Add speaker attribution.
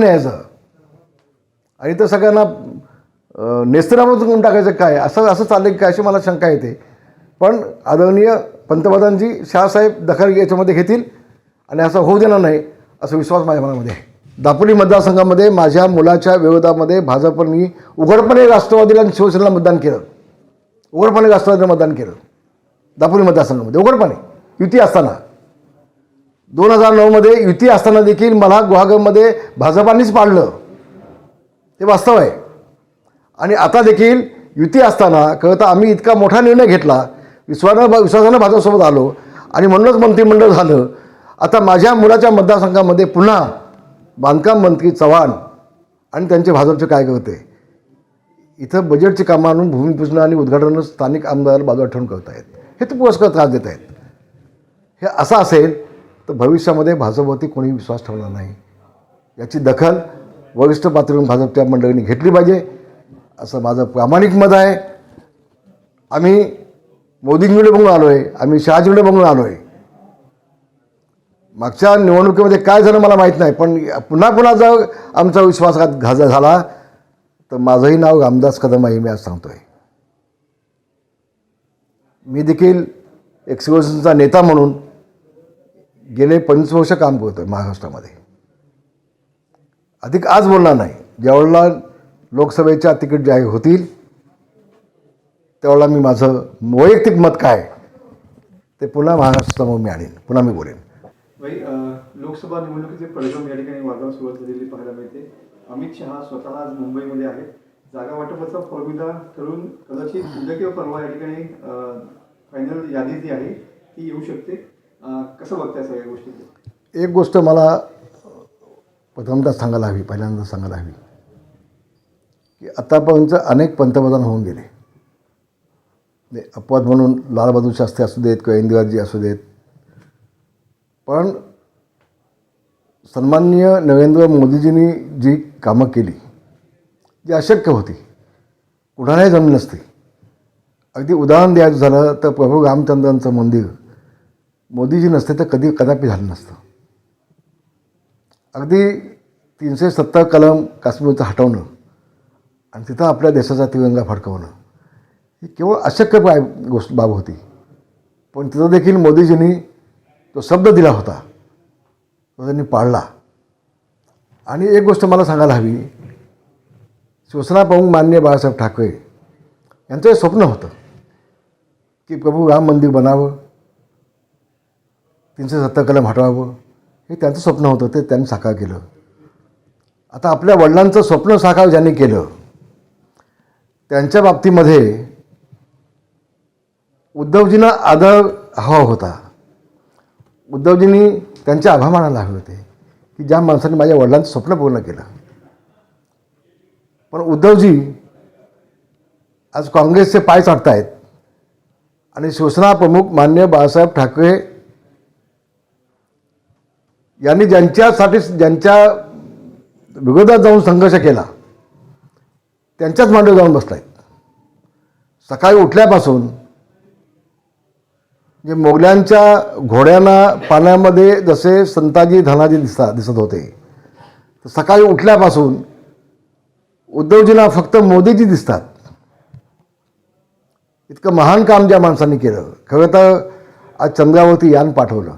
Speaker 1: न्यायचं. आणि तर सगळ्यांना अं, नेस्तनाबूत करून टाकायचं काय? असं असं चाललं की काय अशी मला शंका येते. पण आदरणीय पंतप्रधानजी शाहसाहेब दखल याच्यामध्ये घेतील आणि असं होऊ देणार नाही असा विश्वास माझ्या मनामध्ये आहे. दापोली मतदारसंघामध्ये माझ्या मुलाच्या विरोधामध्ये भाजपनी उघडपणे राष्ट्रवादीला आणि शिवसेनेला मतदान केलं. उघडपणे राष्ट्रवादीला मतदान केलं. दापोली मतदारसंघामध्ये उघडपणे. युती असताना. दोन हजार नऊमध्ये युती असताना देखील मला गुहागरमध्ये भाजपानेच पाडलं. ते वास्तव आहे. आणि आता देखील युती असताना खरं तर आम्ही इतका मोठा निर्णय घेतला. विश्वानं विश्वासानं भाजपसोबत आलो. आणि म्हणूनच मंत्रिमंडळ झालं. आता माझ्या मुलाच्या मतदारसंघामध्ये पुन्हा बांधकाम मंत्री चव्हाण आणि त्यांचे भाजपचे काय करते? इथं बजेटची कामं आणून भूमिपूजन आणि उद्घाटन स्थानिक आमदार बाजूला ठेवून करत आहेत हे तर पुरस्कार त्रास देत आहेत हे असं असेल तर भविष्यामध्ये भाजपवरती कोणी विश्वास ठेवणार नाही. याची दखल वरिष्ठ पातळीवरून भाजपच्या मंडळींनी घेतली पाहिजे असं माझं प्रामाणिक मत आहे. आम्ही मोदींकडे बघून आलो आहे आम्ही शहाजीकडे बघून आलो आहे मागच्या निवडणुकीमध्ये काय झालं मला माहीत नाही पण पुन्हा पुन्हा जर आमचा विश्वासघात घाजा झाला तर माझंही नाव रामदास कदम आहे मी आज आहे मी देखील एक्सिक्युशनचा नेता म्हणून गेले पंचवीस वर्ष काम करतोय महाराष्ट्रामध्ये. अधिक आज बोलणार नाही. ज्यावेळेला लोकसभेच्या तिकीट जाहीर होतील त्यावेळेला मी माझं वैयक्तिक मत काय ते पुन्हा महाराष्ट्रासमोर मी आणेन. पुन्हा मी बोलेन.
Speaker 2: लोकसभा निवडणुकीचे परिणाम या ठिकाणी वादळ सुरुवात झालेली पाहायला मिळते. अमित शहा स्वतः आज मुंबईमध्ये आहेत. जागा वाटपाचा फॉर्म्युला ठरवून कदाचित उद्या किंवा परवा या ठिकाणी फायनल यादी जी आहे. ती येऊ शकते. कसं बघताय सगळ्या गोष्टी?
Speaker 1: एक गोष्ट मला प्रथमतः सांगायला हवी पहिल्यांदा सांगायला हवी की आतापर्यंत अनेक पंतप्रधान होऊन गेले. ते अपवाद म्हणून लालबहादूर शास्त्री असू देत किंवा इंदिराजी असू देत. पण सन्माननीय नरेंद्र मोदीजींनी जी कामं केली जी अशक्य होती. कुणालाही जमली नसती. अगदी उदाहरण द्यायचं झालं तर प्रभू रामचंद्रांचं मंदिर मोदीजी नसते तर कधी कदापि झालं नसतं. अगदी तीनशे सत्तर कलम काश्मीरचं हटवणं आणि तिथं आपल्या देशाचा तिरंगा फडकवणं ही केवळ अशक्य बाय गोष्ट बाब होती. पण तिथं देखील मोदीजींनी तो शब्द दिला होता. तो त्यांनी पाळला. आणि एक गोष्ट मला सांगायला हवी. शिवसेना प्रमुख माननीय बाळासाहेब ठाकरे यांचं हे स्वप्न होतं की प्रभू राम मंदिर बनावं. तीनशे सत्तर कलम हटवावं हे त्यांचं स्वप्न होतं ते त्यांनी साकार केलं. आता आपल्या वडिलांचं स्वप्न साकार ज्यांनी केलं त्यांच्या बाबतीमध्ये उद्धवजींना आदर हवा होता. उद्धवजींनी त्यांचे आभार मानायला हवे होते की ज्या माणसाने माझ्या वडिलांचं स्वप्न पूर्ण केलं. पण उद्धवजी आज काँग्रेसचे पाय चाटतायत आणि शिवसेना प्रमुख मान्य बाळासाहेब ठाकरे यांनी ज्यांच्यासाठी ज्यांच्या विरोधात जाऊन संघर्ष केला त्यांच्याच मांडीवर जाऊन बसलायत सकाळी उठल्यापासून जे मोगल्यांच्या घोड्यांना पाण्यामध्ये जसे संताजी धनाजी दिसता दिसत होते तर सकाळी उठल्यापासून उद्धवजींना फक्त मोदीजी दिसतात. इतकं महान काम ज्या माणसांनी केलं. खरं तर आज चंद्रावरती यान पाठवलं.